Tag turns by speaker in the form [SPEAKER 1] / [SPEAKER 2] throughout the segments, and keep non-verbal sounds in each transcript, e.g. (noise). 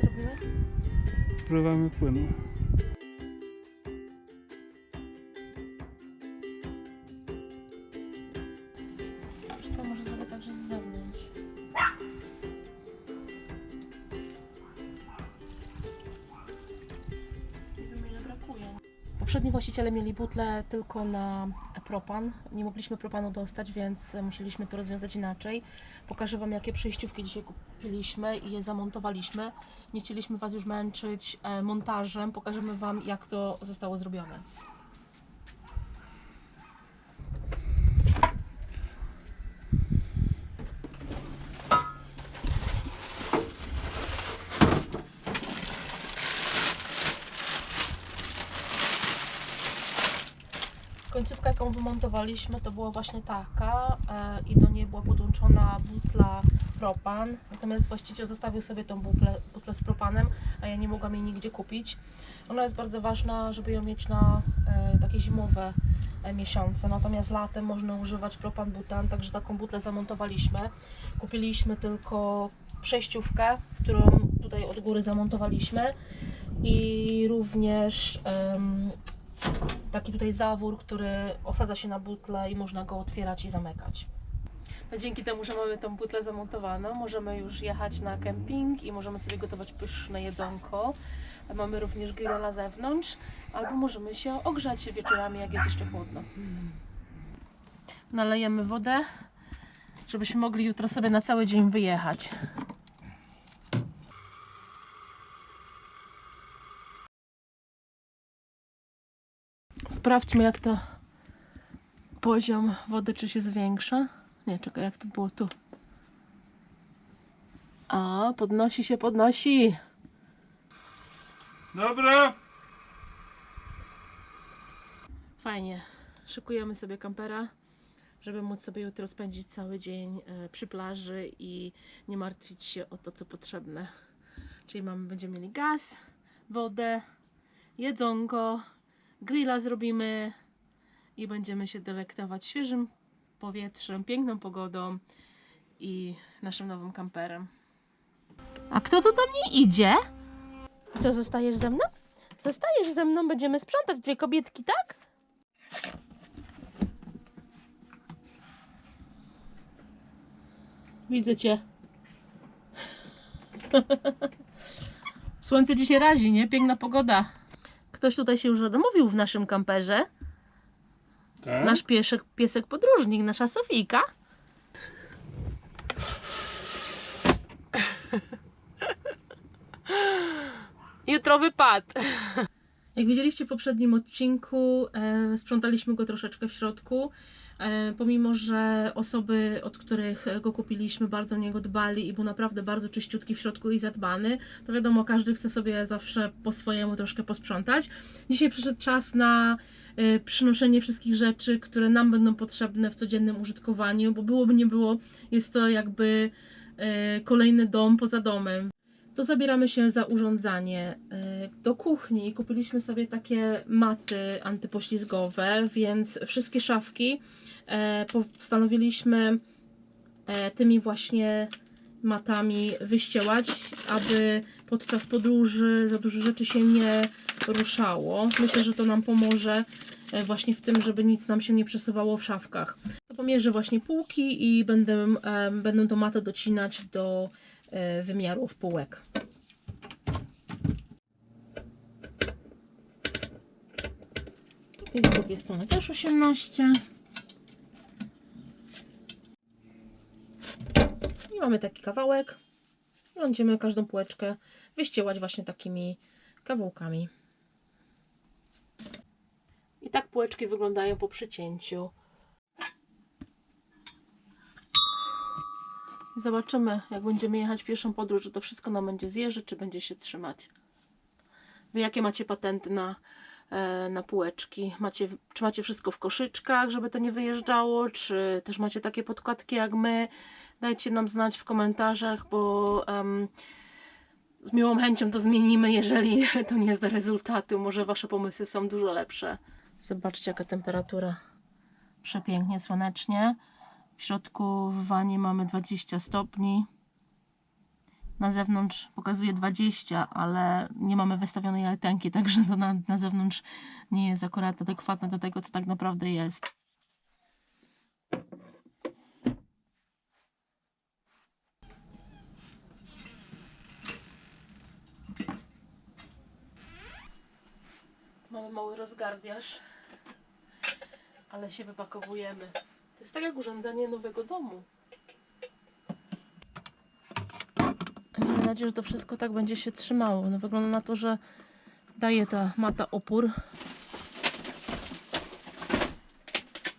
[SPEAKER 1] Co robimy?
[SPEAKER 2] Wlewamy płynu.
[SPEAKER 1] Co, może zrobię także z zewnątrz. Nie wiem ile brakuje. Poprzedni właściciele mieli butle tylko na propan. Nie mogliśmy propanu dostać, więc musieliśmy to rozwiązać inaczej. Pokażę Wam, jakie przejściówki dzisiaj kupiliśmy i je zamontowaliśmy. Nie chcieliśmy Was już męczyć e, montażem. Pokażemy Wam, jak to zostało zrobione. Jaką wymontowaliśmy, to była właśnie taka e, i do niej była podłączona butla propan. Natomiast właściciel zostawił sobie tą butlę, butlę z propanem, a ja nie mogłam jej nigdzie kupić. Ona jest bardzo ważna, żeby ją mieć na e, takie zimowe e, miesiące. Natomiast latem można używać propan butan, także taką butlę zamontowaliśmy. Kupiliśmy tylko przejściówkę, którą tutaj od góry zamontowaliśmy i również em, taki tutaj zawór, który osadza się na butlę i można go otwierać i zamykać. No dzięki temu, że mamy tą butlę zamontowaną, możemy już jechać na kemping i możemy sobie gotować pyszne jedzonko. Mamy również grilla na zewnątrz, albo możemy się ogrzać wieczorami, jak jest jeszcze chłodno. Nalejemy wodę, żebyśmy mogli jutro sobie na cały dzień wyjechać. Sprawdźmy, jak to poziom wody, czy się zwiększa. Nie, czekaj, jak to było tu. A, podnosi się, podnosi.
[SPEAKER 2] Dobra!
[SPEAKER 1] Fajnie. Szykujemy sobie kampera, żeby móc sobie jutro spędzić cały dzień e, przy plaży i nie martwić się o to, co potrzebne. Czyli mamy, będziemy mieli gaz, wodę, jedzonko, grilla zrobimy i będziemy się delektować świeżym powietrzem, piękną pogodą i naszym nowym kamperem. A kto tu do mnie idzie? Co, zostajesz ze mną? Zostajesz ze mną, będziemy sprzątać dwie kobietki, tak? Widzę cię. (laughs) Słońce dzisiaj razi, nie? Piękna pogoda. Ktoś tutaj się już zadomowił w naszym kamperze.
[SPEAKER 2] Tak?
[SPEAKER 1] Nasz piesek, piesek podróżnik, nasza Sofijka. (laughs) Jutro wypad. Jak widzieliście w poprzednim odcinku, e, sprzątaliśmy go troszeczkę w środku. E, pomimo, że osoby, od których go kupiliśmy, bardzo o niego dbali i był naprawdę bardzo czyściutki w środku i zadbany, to wiadomo, każdy chce sobie zawsze po swojemu troszkę posprzątać. Dzisiaj przyszedł czas na e, przynoszenie wszystkich rzeczy, które nam będą potrzebne w codziennym użytkowaniu, bo byłoby nie było, jest to jakby e, kolejny dom poza domem. To zabieramy się za urządzanie. E, Do kuchni kupiliśmy sobie takie maty antypoślizgowe, więc wszystkie szafki e, postanowiliśmy e, tymi właśnie matami wyściełać, aby podczas podróży za dużo rzeczy się nie ruszało. Myślę, że to nam pomoże właśnie w tym, żeby nic nam się nie przesuwało w szafkach. Pomierzę właśnie półki i będę, będę tą matę docinać do wymiarów półek. I z drugiej strony też 18. I mamy taki kawałek. I będziemy każdą półeczkę wyściełać właśnie takimi kawałkami. I tak półeczki wyglądają po przycięciu. Zobaczymy, jak będziemy jechać pierwszą podróż, czy to wszystko nam będzie zjeżdżać, czy będzie się trzymać. Wy jakie macie patenty na, e, na półeczki? Macie, czy macie wszystko w koszyczkach, żeby to nie wyjeżdżało? Czy też macie takie podkładki jak my? Dajcie nam znać w komentarzach, bo em, z miłą chęcią to zmienimy, jeżeli (laughs) to nie do rezultatu. Może Wasze pomysły są dużo lepsze. Zobaczcie, jaka temperatura. Przepięknie, słonecznie. W środku w wanie mamy 20 stopni. na zewnątrz pokazuje 20, ale nie mamy wystawionej altenki, także to na, na zewnątrz nie jest akurat adekwatne do tego, co tak naprawdę jest. Mamy mały rozgardiaż, ale się wypakowujemy. To jest tak jak urządzenie nowego domu. Mam nadzieję, że to wszystko tak będzie się trzymało. No, wygląda na to, że daje ta mata opór.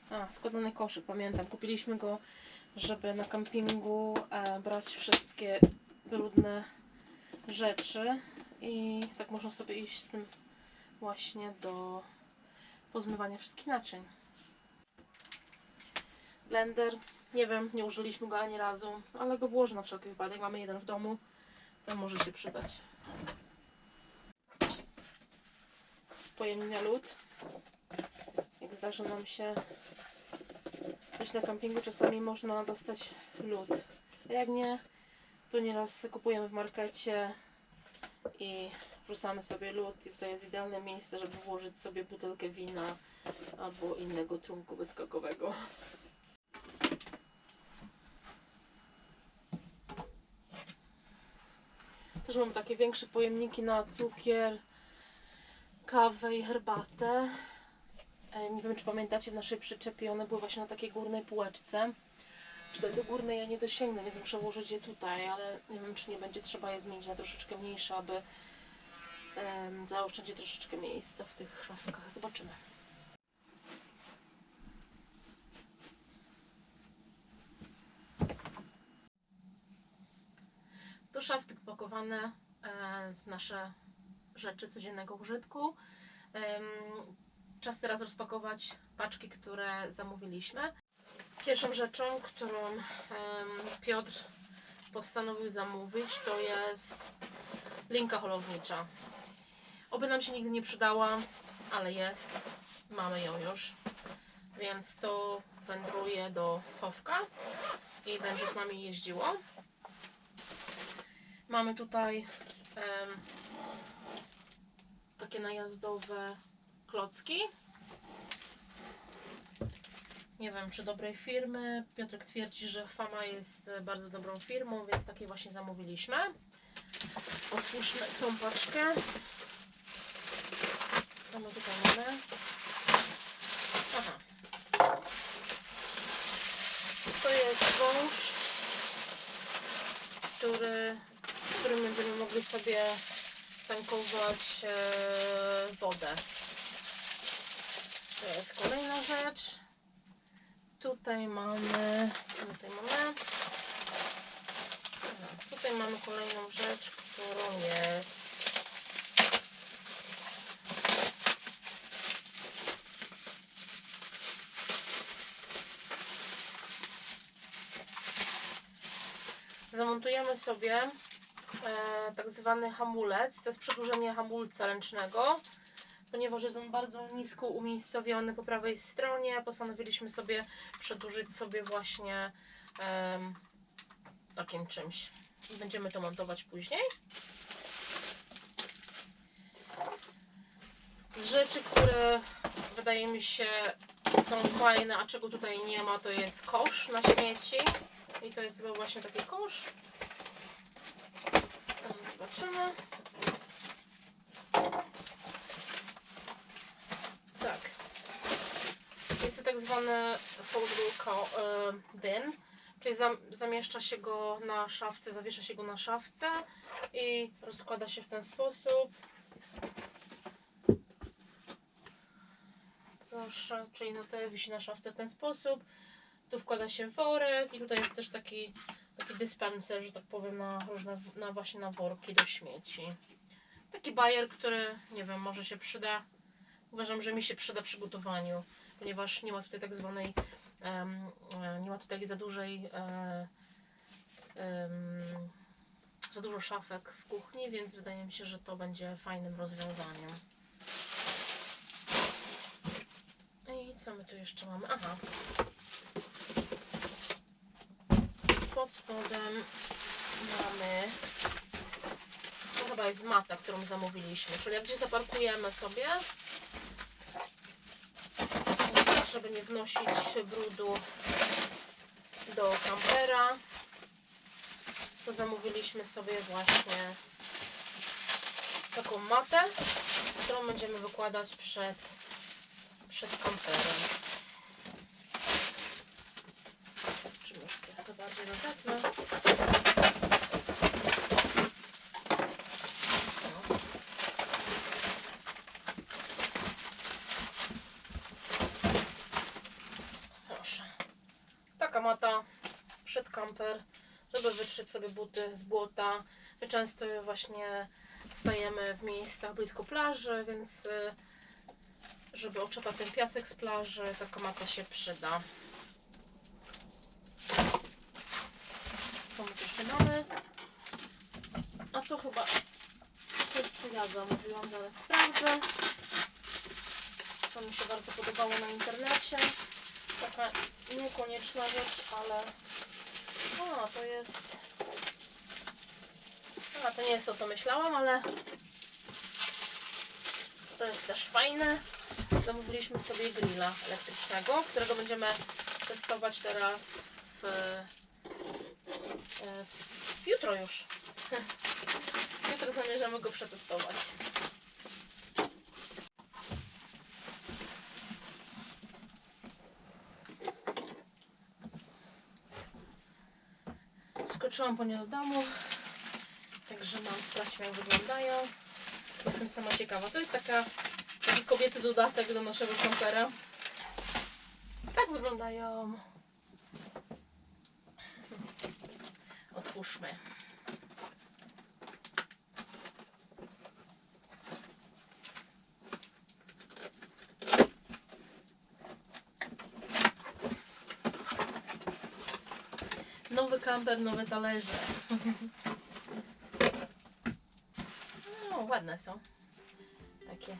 [SPEAKER 1] A, składany koszyk, pamiętam. Kupiliśmy go, żeby na kampingu e, brać wszystkie brudne rzeczy i tak można sobie iść z tym właśnie do pozmywania wszystkich naczyń. Blender, nie wiem, nie użyliśmy go ani razu, ale go włożę na wszelki wypadek. Mamy jeden w domu, to może się przydać. Pojemnik na lód. Jak zdarzy nam się być na kampingu, czasami można dostać lód. A jak nie, to nieraz kupujemy w markecie i wrzucamy sobie lód i tutaj jest idealne miejsce, żeby włożyć sobie butelkę wina albo innego trunku wyskokowego. Też mam takie większe pojemniki na cukier, kawę i herbatę. E, Nie wiem, czy pamiętacie, w naszej przyczepie one były właśnie na takiej górnej półeczce. Tutaj do górnej ja nie dosięgnę, więc muszę włożyć je tutaj, ale nie wiem, czy nie będzie trzeba je zmienić na troszeczkę mniejsze, aby em, zaoszczędzić troszeczkę miejsca w tych szafkach. Zobaczymy. Szafki popakowane e, nasze rzeczy codziennego użytku. Czas teraz rozpakować paczki, które zamówiliśmy. Pierwszą rzeczą, którą Piotr postanowił zamówić, to jest linka holownicza. Oby nam się nigdy nie przydała, ale jest. Mamy ją już. Więc to wędruje do Słowka i będzie z nami jeździło. Mamy tutaj em, takie najazdowe klocki. Nie wiem, czy dobrej firmy. Piotrek twierdzi, że Fama jest e, bardzo dobrą firmą, więc takie właśnie zamówiliśmy. Otwórzmy tą paczkę. Co my tutaj mamy? Aha. To jest wąż, który, mogli sobie tankować e, wodę. To jest kolejna rzecz. Tutaj mamy. Tutaj mamy. Tutaj mamy kolejną rzecz, którą jest. Zamontujemy sobie e, tak zwany hamulec. To jest przedłużenie hamulca ręcznego. Ponieważ jest on bardzo nisko umiejscowiony po prawej stronie, postanowiliśmy sobie przedłużyć sobie właśnie takim czymś. Będziemy to montować później. Z rzeczy, które wydaje mi się są fajne, a czego tutaj nie ma, to jest kosz na śmieci. I to jest chyba właśnie taki kosz. Zobaczymy. Tak. Jest to tak zwany foldable e, bin, czyli zam, zamieszcza się go na szafce, zawiesza się go na szafce i rozkłada się w ten sposób. Proszę, czyli no to wisi na szafce w ten sposób. Tu wkłada się worek i tutaj jest też taki, taki dyspenser, że tak powiem, na różne, na właśnie na worki do śmieci. Taki bajer, który, nie wiem, może się przyda uważam, że mi się przyda przy gotowaniu, ponieważ nie ma tutaj tak zwanej, e, nie ma tutaj za dużej, em, za dużo szafek w kuchni, więc wydaje mi się, że to będzie fajnym rozwiązaniem. I co my tu jeszcze mamy? Aha. Pod spodem mamy. To chyba jest mata, którą zamówiliśmy. Czyli jak gdzieś zaparkujemy sobie, żeby nie wnosić brudu do kampera, to zamówiliśmy sobie właśnie taką matę, którą będziemy wykładać przed, przed kamperem. Czy może trochę bardziej? No. Proszę. Taka mata przed kamper, żeby wytrzeć sobie buty z błota. My często właśnie stajemy w miejscach blisko plaży, więc y, żeby oczepać ten piasek z plaży, taka mata się przyda. Mamy? A to chyba coś, co ja zamówiłam, zaraz sprawdzę. Co mi się bardzo podobało na internecie. Taka niekonieczna rzecz, ale... A, to jest... A, to nie jest to, co myślałam, ale... To jest też fajne. Zamówiliśmy sobie grilla elektrycznego, którego będziemy testować teraz w... e, jutro już. (laughs) Jutro zamierzamy go przetestować. Skoczyłam po nie do domu, także mam sprawdźmy jak wyglądają. Jestem sama ciekawa. To jest taka, taki kobiecy dodatek do naszego kampera. Tak wyglądają. Otwórzmy. Nowy kamper, nowe talerze. (laughs) No, ładne są. Takie